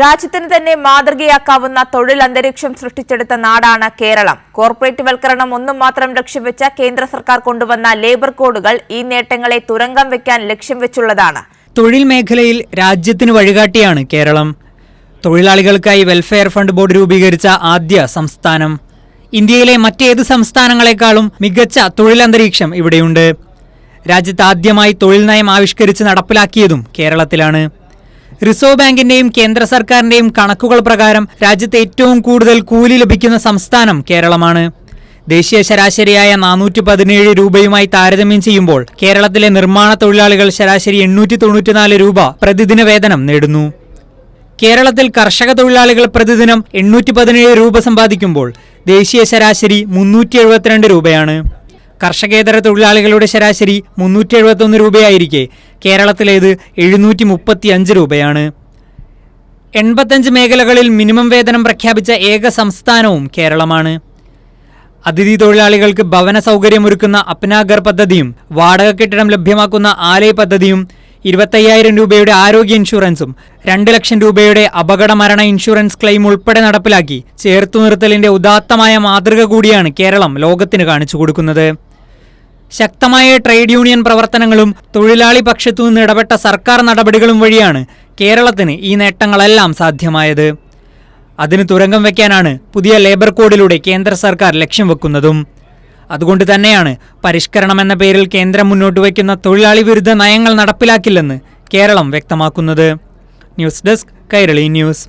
രാജ്യത്തിന് തന്നെ മാതൃകയാക്കാവുന്ന തൊഴിൽ അന്തരീക്ഷം സൃഷ്ടിച്ചെടുത്ത നാടാണ് കേരളം. കോർപ്പറേറ്റ് വൽക്കരണം ഒന്നും മാത്രം ലക്ഷ്യം കേന്ദ്ര സർക്കാർ കൊണ്ടുവന്ന ലേബർ കോഡുകൾ ഈ നേട്ടങ്ങളെ തുരങ്കം വെക്കാൻ ലക്ഷ്യം വെച്ചുള്ളതാണ്. തൊഴിൽ മേഖലയിൽ രാജ്യത്തിന് വഴികാട്ടിയാണ് കേരളം. തൊഴിലാളികൾക്കായി വെൽഫെയർ ഫണ്ട് ബോർഡ് രൂപീകരിച്ച ആദ്യ സംസ്ഥാനം. ഇന്ത്യയിലെ മറ്റേത് സംസ്ഥാനങ്ങളെക്കാളും മികച്ച തൊഴിലന്തരീക്ഷം ഇവിടെയുണ്ട്. രാജ്യത്ത് ആദ്യമായി തൊഴിൽ നയം ആവിഷ്കരിച്ച് നടപ്പിലാക്കിയതും കേരളത്തിലാണ്. റിസർവ് ബാങ്കിന്റെയും കേന്ദ്ര സർക്കാരിന്റെയും കണക്കുകൾ പ്രകാരം രാജ്യത്ത് ഏറ്റവും കൂടുതൽ കൂലി ലഭിക്കുന്ന സംസ്ഥാനം കേരളമാണ്. ദേശീയ ശരാശരിയായ നാനൂറ്റി പതിനേഴ് രൂപയുമായി താരതമ്യം ചെയ്യുമ്പോൾ കേരളത്തിലെ നിർമ്മാണ തൊഴിലാളികൾ ശരാശരി എണ്ണൂറ്റി തൊണ്ണൂറ്റിനാല് രൂപ പ്രതിദിന വേതനം നേടുന്നു. കേരളത്തിൽ കർഷക തൊഴിലാളികൾ പ്രതിദിനം എണ്ണൂറ്റി പതിനേഴ് രൂപ സമ്പാദിക്കുമ്പോൾ ദേശീയ ശരാശരി മുന്നൂറ്റി എഴുപത്തിരണ്ട് രൂപയാണ്. കർഷകേതര തൊഴിലാളികളുടെ ശരാശരി മുന്നൂറ്റി എഴുപത്തൊന്ന് രൂപയായിരിക്കെ കേരളത്തിലേത് എഴുന്നൂറ്റി മുപ്പത്തി അഞ്ച് രൂപയാണ്. എൺപത്തഞ്ച് മേഖലകളിൽ മിനിമം വേതനം പ്രഖ്യാപിച്ച ഏക സംസ്ഥാനവും കേരളമാണ്. അതിഥി തൊഴിലാളികൾക്ക് ഭവന സൗകര്യമൊരുക്കുന്ന അപ്നാഗർ പദ്ധതിയും വാടക കെട്ടിടം ലഭ്യമാക്കുന്ന ആലയ പദ്ധതിയും ഇരുപത്തയ്യായിരം രൂപയുടെ ആരോഗ്യ ഇൻഷുറൻസും രണ്ട് ലക്ഷം രൂപയുടെ അപകട മരണ ഇൻഷുറൻസ് ക്ലെയിം ഉൾപ്പെടെ നടപ്പിലാക്കി ചേർത്തു നിർത്തലിന്റെ ഉദാത്തമായ മാതൃക കൂടിയാണ് കേരളം ലോകത്തിന് കാണിച്ചു കൊടുക്കുന്നത്. ശക്തമായ ട്രേഡ് യൂണിയൻ പ്രവർത്തനങ്ങളും തൊഴിലാളി പക്ഷത്തു നിന്ന് ഇടപെട്ട സർക്കാർ നടപടികളും വഴിയാണ് കേരളത്തിന് ഈ നേട്ടങ്ങളെല്ലാം സാധ്യമായത്. അതിന് തുരങ്കം വയ്ക്കാനാണ് പുതിയ ലേബർ കോഡിലൂടെ കേന്ദ്ര സർക്കാർ ലക്ഷ്യം വെക്കുന്നതും. അതുകൊണ്ട് തന്നെയാണ് പരിഷ്കരണം എന്ന പേരിൽ കേന്ദ്രം മുന്നോട്ട് വയ്ക്കുന്ന തൊഴിലാളി വിരുദ്ധ നയങ്ങൾ നടപ്പിലാക്കില്ലെന്ന് കേരളം വ്യക്തമാക്കുന്നത്. News desk Kairali news.